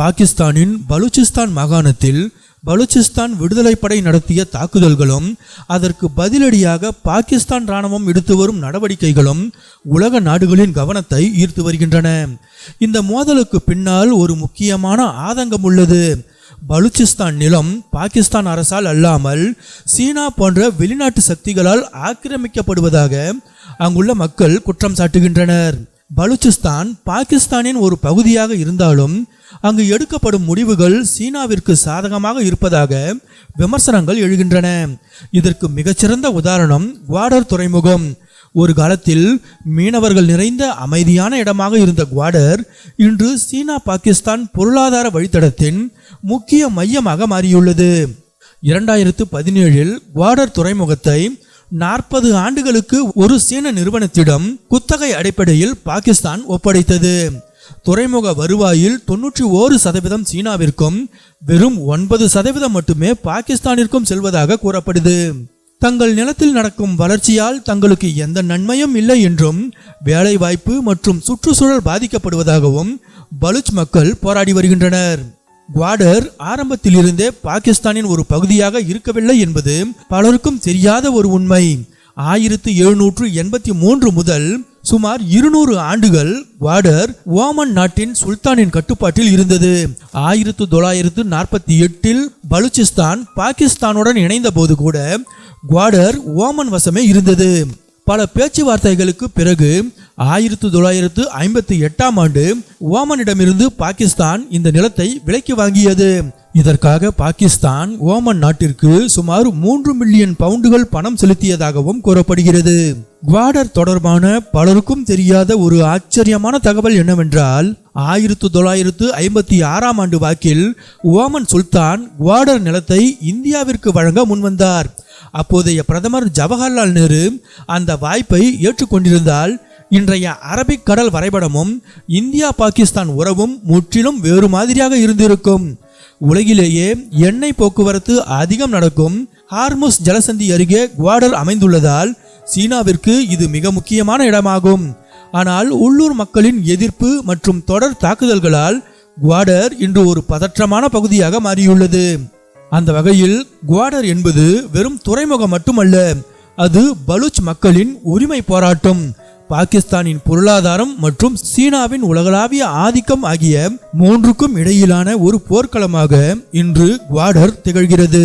பாகிஸ்தானின் பலூச்சிஸ்தான் மாகாணத்தில் பலூச்சிஸ்தான் விடுதலை படை நடத்திய தாக்குதல்களும் அதற்கு பதிலடியாக பாகிஸ்தான் இராணுவம் எடுத்து வரும் நடவடிக்கைகளும் உலக நாடுகளின் கவனத்தை ஈர்த்து வருகின்றன. இந்த மோதலுக்கு பின்னால் ஒரு முக்கியமான ஆதங்கம் உள்ளது. பலூச்சிஸ்தான் நிலம் பாகிஸ்தான் அரசால் அல்லாமல் சீனா போன்ற வெளிநாட்டு சக்திகளால் ஆக்கிரமிக்கப்படுவதாக அங்குள்ள மக்கள் குற்றம் சாட்டுகின்றனர். பலூச்சிஸ்தான் பாகிஸ்தானின் ஒரு பகுதியாக இருந்தாலும் அங்கு எடுக்கப்படும் முடிவுகள் சீனாவிற்கு சாதகமாக இருப்பதாக விமர்சனங்கள் எழுகின்றன. இதற்கு மிகச்சிறந்த உதாரணம் குவாடர் துறைமுகம். ஒரு காலத்தில் மீனவர்கள் நிறைந்த அமைதியான இடமாக இருந்த குவாடர் இன்று சீனா பாகிஸ்தான் பொருளாதார வழித்தடத்தின் முக்கிய மையமாக மாறியுள்ளது. இரண்டாயிரத்து பதினேழில் குவாடர் துறைமுகத்தை நாற்பது ஆண்டுகளுக்கு ஒரு சீன நிறுவனத்திடம் குத்தகை அடிப்படையில் பாகிஸ்தான் ஒப்படைத்தது. துறைமுக வருவாயில் தொன்னூற்றி ஓரு சதவீதம் சீனாவிற்கும் வெறும் ஒன்பது சதவீதம் மட்டுமே பாகிஸ்தானிற்கும் செல்வதாக கூறப்படுது. தங்கள் நிலத்தில் நடக்கும் வளர்ச்சியால் தங்களுக்கு எந்த நன்மையும் இல்லை என்றும் வேலைவாய்ப்பு மற்றும் சுற்றுச்சூழல் பாதிக்கப்படுவதாகவும் பலுச் மக்கள் போராடி வருகின்றனர். குவாடர் ஆரம்பத்திலிருந்தே பாகிஸ்தானின் ஒரு பகுதியாக இருக்கவில்லை என்பது பலருக்கும் தெரியாத ஒரு உண்மை. ஆயிரத்து எழுநூற்று எண்பத்தி மூன்று முதல் சுமார் இருநூறு ஆண்டுகள் வாடர் ஓமன் நாட்டின் சுல்தானின் கட்டுப்பாட்டில் இருந்தது. ஆயிரத்து தொள்ளாயிரத்து நாற்பத்தி எட்டில் பலுச்சிஸ்தான் பாகிஸ்தானுடன் இணைந்த போது கூட குவாடர் ஓமன் வசமே இருந்தது. பல பேச்சுவார்த்தைகளுக்கு பிறகு ஆயிரத்து தொள்ளாயிரத்து ஐம்பத்தி எட்டாம் ஆண்டு ஓமனிடமிருந்து பாகிஸ்தான் இந்த நிலத்தை விலைக்கு வாங்கியது. இதற்காக பாகிஸ்தான் ஓமன் நாட்டிற்கு சுமார் மூன்று மில்லியன் பவுண்டுகள் பணம் செலுத்தியதாகவும் கூறப்படுகிறது. குவாடர் தொடர்பான பலருக்கும் தெரியாத ஒரு ஆச்சரியமான தகவல் என்னவென்றால் ஆயிரத்து தொள்ளாயிரத்து ஐம்பத்தி ஆறாம் ஆண்டு வாக்கில் ஓமன் சுல்தான் குவாடர் நிலத்தை இந்தியாவிற்கு வழங்க முன்வந்தார். அப்போதைய பிரதமர் ஜவஹர்லால் நேரு அந்த வாய்ப்பை ஏற்றுக்கொண்டிருந்தால் இன்றைய அரபிக் கடல் வரைபடமும் இந்தியா பாகிஸ்தான் உறவும் முற்றிலும் வேறு மாதிரியாக இருந்திருக்கும். உலகிலேயே எண்ணெய் போக்குவரத்து அதிகம் நடக்கும். ஹார்முஸ் ஜலசந்தி அருகே குவாடர் அமைந்துள்ளதால் சீனாவிற்கு இது மிக முக்கியமான இடமாகும். ஆனால் உள்ளூர் மக்களின் எதிர்ப்பு மற்றும் தொடர் தாக்குதல்களால் குவாடர் இன்று ஒரு பதற்றமான பகுதியாக மாறியுள்ளது. அந்த வகையில் குவாடர் என்பது வெறும் துறைமுகம் மட்டுமல்ல அது பலூச் மக்களின் உரிமை போராட்டம். பாகிஸ்தானின் பொருளாதாரம் மற்றும் சீனாவின் உலகளாவிய ஆதிக்கம் ஆகிய மூன்றுக்கும் இடையிலான ஒரு போர்க்களமாக இன்று குவாடர் திகழ்கிறது.